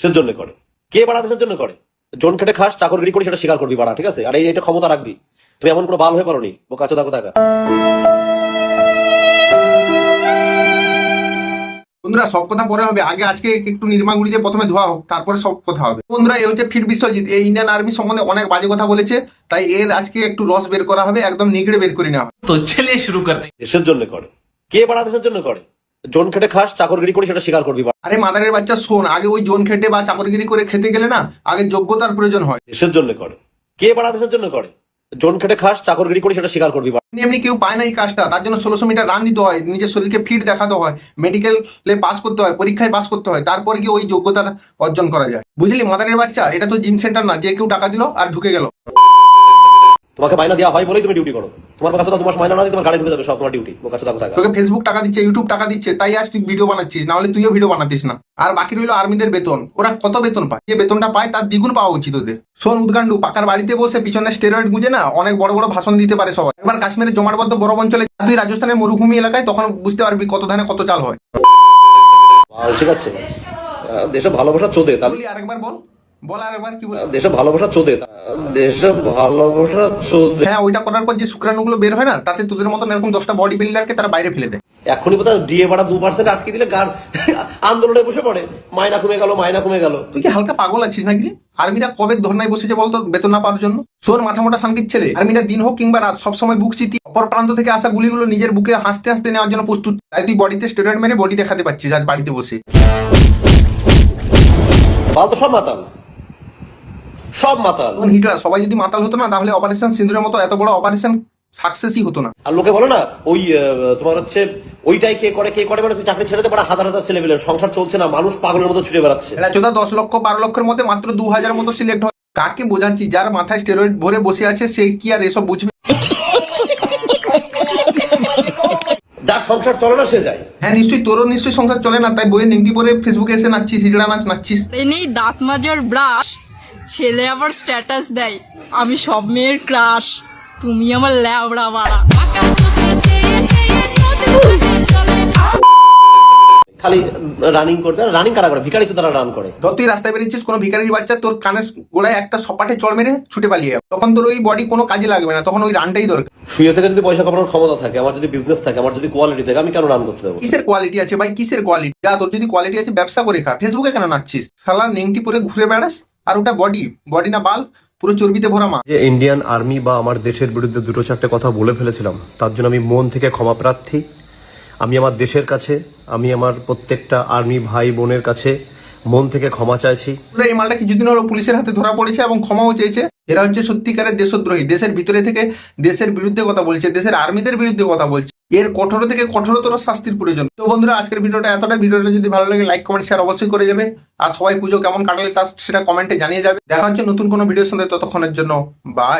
সে জন্য করে। কে বাড়া দেশের জন্য করে? জন খেটে খাস চাকরগিরি করে সেটা স্বীকার করবি বাড়া ঠিক আছে? আর এই এটা ক্ষমতা রাখবি। তুমি এমন কোনো বাল হয়ে পারো নি ও কাছে থাকো থাকা বন্ধুরা সব কথা পরে হবে। আগে আজকে একটু নির্মাগুড়ি দিয়ে প্রথমে ধোয়া হোক তারপরে সব কথা হবে। বন্ধুরা এই হচ্ছে ফিট বিশ্বজিৎ। এই ইন্ডিয়ান আর্মি সম্বন্ধে অনেক বাজে কথা বলেছে তাই এর আজকে একটু রস বের করা হবে একদম নিগড়ে বের করে নেওয়া হবে। তো ছেলে শুরু করতে দেশের জন্য করে। কে বাড়া দেশের জন্য করে? জন খেটে খাস চাকরগিরি করে সেটা স্বীকার করবি। আরে মাদারের বাচ্চা শোন আগে ওই জোন খেটে বা চাকরগিরি করে খেতে গেলে না আগে যোগ্যতার প্রয়োজন হয়। দেশের জন্য করে। কে বাড়া দেশের জন্য করে? জন খেটে খাস চাকরগিরি করে সেটা স্বীকার করবি। এমনি এমনি কেউ পায় না এই কাজটা তার জন্য ষোলোশো মিটার রান দিতে হয় নিজের শরীরকে ফিট দেখাতে হয় মেডিকেলে পাস করতে হয় পরীক্ষায় পাস করতে হয় তারপরে কি ওই যোগ্যতা অর্জন করা যায়। বুঝলি মাদারের বাচ্চা এটা তো জিম সেন্টার না যে কেউ টাকা দিল আর ঢুকে গেল। তোমাকে মাইনা দেওয়া হয় বলেই তুমি ডিউটি করো। তোমার কাছে তোমার মাইনা না দিয়ে তোমার গাড়ি ঢুকে যাবে সব তোমার ডিউটি বোকা চোদা কোথাকা তোকে ফেসবুক টাকা দিচ্ছে ইউটিউব টাকা দিচ্ছে তাই আজ তুই ভিডিও বানাচ্ছিস না হলে তুইও ভিডিও বানাতিস না। আর বাকি রইল আর্মিদের বেতন। ওরা কত বেতন পায়? যে বেতনটা পায় তার দ্বিগুণ পাওয়া উচিত ওদের। শোন উদ্গান্ডু পাকার বাড়িতে বসে পিছনে স্টেরয়েড গুঁজে না অনেক বড় বড় ভাষণ দিতে পারে সবাই। একবার কাশ্মীরের জমাটবদ্ধ বরফ অঞ্চলে তুই রাজস্থানের মরুভূমি এলাকায় তখন বুঝতে পারবি কত ধানে কত চাল হয়। ঠিক আছে। দেশে ভালোবাসা চোদে তাহলে। আরেকবার বল। বল আরেকবার কি বল দেশে ভালোবাসা চোদে দেশে ভালোবাসা চোদে। হ্যাঁ ওইটা করার পর যে শুক্রাণুগুলো বের হয় না তাতে তোদের মতন এরকম দশটা বডি বিল্ডারকে তারা বাইরে ফেলে দেয়। এখনই বোধহয় ডিএ ভাড়া দু পার্সেন্ট আটকে দিলে আন্দোলনে বসে পড়ে। কমে গেল মাইনা কমে গেল। তুই কি হালকা পাগল আছিস নাকি আর্মিরা কবে ধর্নায় বসেছে বলতো বেতন না পাওয়ার জন্য? সোর মাথা মোটা সানকির ছেলে। আর্মিরা দিন হোক কিংবা রাত সবসময় বুক চিতি। অপর প্রান্ত থেকে আসা গুলিগুলো নিজের বুকে হাসতে হাসতে নেওয়ার জন্য প্রস্তুত। তাই তুই বডিতে স্টেরয়েড মেরে বডি দেখাতে পারছিস আজ বাড়িতে বসে। বাল তো সব মাতাল। সব মাতাল। হিটলার সবাই যদি মাতাল হতো না তাহলে অপারেশন সিন্দুরের মতো এত বড় অপারেশন সাকসেসই হতো না। আর লোকে বলে না ওই তোমার হচ্ছে ওইটাই কে করে কে করে মানে তুই চাকরি ছেড়ে দে বড় হাজার হাজার ছেলে পেলেন সংসার চলছে না মানুষ পাগলের মতো ছুটে বেড়াচ্ছে। চোদা দশ লক্ষ বারো লক্ষের মধ্যে মাত্র দু হাজার মতো সিলেক্ট হয়। কাকে বোঝাচ্ছি যার মাথায় স্টেরয়েড ভরে বসে আছে সে কি আর এসব বুঝবে? যার সংসার চলে না সে যায়। হ্যাঁ নিশ্চয়ই তোরও নিশ্চয়ই সংসার চলে না তাই বইয়ের নিমটি পরে ফেসবুকে এসে নাচছিস হিজড়া নাচ নাচছিস। এনেই দাঁত মাজার ব্রাশ ছেলে আবার স্ট্যাটাস দেয়। আমি সব মেয়ের ক্রাশ তুমি আমার ল্যাবড়া বাড়া খালি রানিং করবে রানিং কারা করে? ভিকারি তো তারা রান করে। ধর তুই রাস্তায় বেরিয়েছিস কোনো ভিখারির বাচ্চা তোর কানের গোড়ায় একটা সপাটে চড় মেরে ছুটে পালিয়ে যাবে তখন তোর ওই বডি কোনো কাজে লাগবে না তখন ওই রানটাই দরকার। শুয়ে থেকে যদি পয়সা কামানোর ক্ষমতা থাকে আমার যদি বিজনেস থাকে আমার যদি কোয়ালিটি থাকে আমি কেন রান করতে দেবো? কিসের কোয়ালিটি আছে ভাই? কিসের কোয়ালিটি যা তোর যদি কোয়ালিটি আছে ব্যবসা করে খা। ফেসবুকে কেন নাচছিস? শালা নেংটি পরে ঘুরে বেড়াস? আর ওটা বডি বডি না বাল পুরো চর্বিতে ভরা মা। যে ইন্ডিয়ান আর্মি বা আমার দেশের বিরুদ্ধে দুটো চারটে কথা বলে ফেলেছিলাম তার জন্য আমি মন থেকে ক্ষমা প্রার্থী। আমি আমার দেশের কাছে আমি আমার প্রত্যেকটা আর্মি ভাই বোনের কাছে মন থেকে ক্ষমা চাইছি। এই মালটা কিছুদিন হলো পুলিশের হাতে ধরা পড়েছে এবং ক্ষমাও চেয়েছে। এরা হচ্ছে সত্যিকারের দেশদ্রোহী দেশের ভিতরে থেকে দেশের বিরুদ্ধে কথা বলছে দেশের আর্মিদের বিরুদ্ধে কথা বলছে। এর কঠোর থেকে কঠোরতর শাস্তির প্রয়োজন। তো বন্ধুরা, আজকের ভিডিওটা এতটা ভিডিওটা যদি ভালো লাগে লাইক কমেন্ট শেয়ার অবশ্যই করে যাবে। আর সবাই পুজো কেমন কাটালে তা সেটা কমেন্টে জানিয়ে যাবে। দেখা হচ্ছে নতুন কোনো ভিডিওর সঙ্গে। ততক্ষণের জন্য বাই